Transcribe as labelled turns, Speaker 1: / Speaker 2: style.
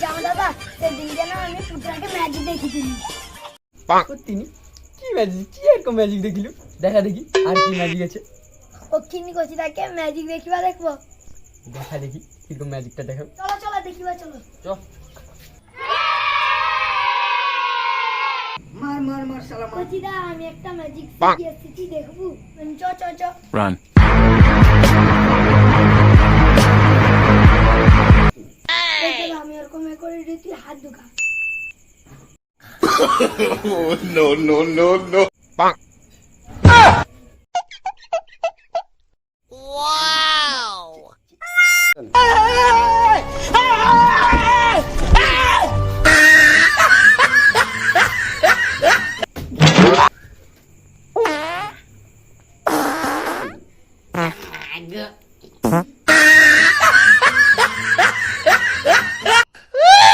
Speaker 1: জামা দাদা সেদিন যেন আমি পুত্রাকে ম্যাজিক দেখেছিলি
Speaker 2: তিনি কি ম্যাজিক কি এরকম ম্যাজিক দেখিলু? দেখা দেখি আর কি ম্যাজিক আছে?
Speaker 1: ও কিনি করছি তাকে ম্যাজিক দেখিবা দেখব?
Speaker 2: দেখা দেখি কীরকম ম্যাজিকটা দেখাও।
Speaker 1: চলো চলো দেখিবা চলো।
Speaker 2: চ
Speaker 1: কচিদা আমি একটা ম্যাজিক এসেছি দেখব। চ চ চ। আমি এরকম করে দিচ্ছি হাত ঢুকা
Speaker 3: No, no, no, no. Anh.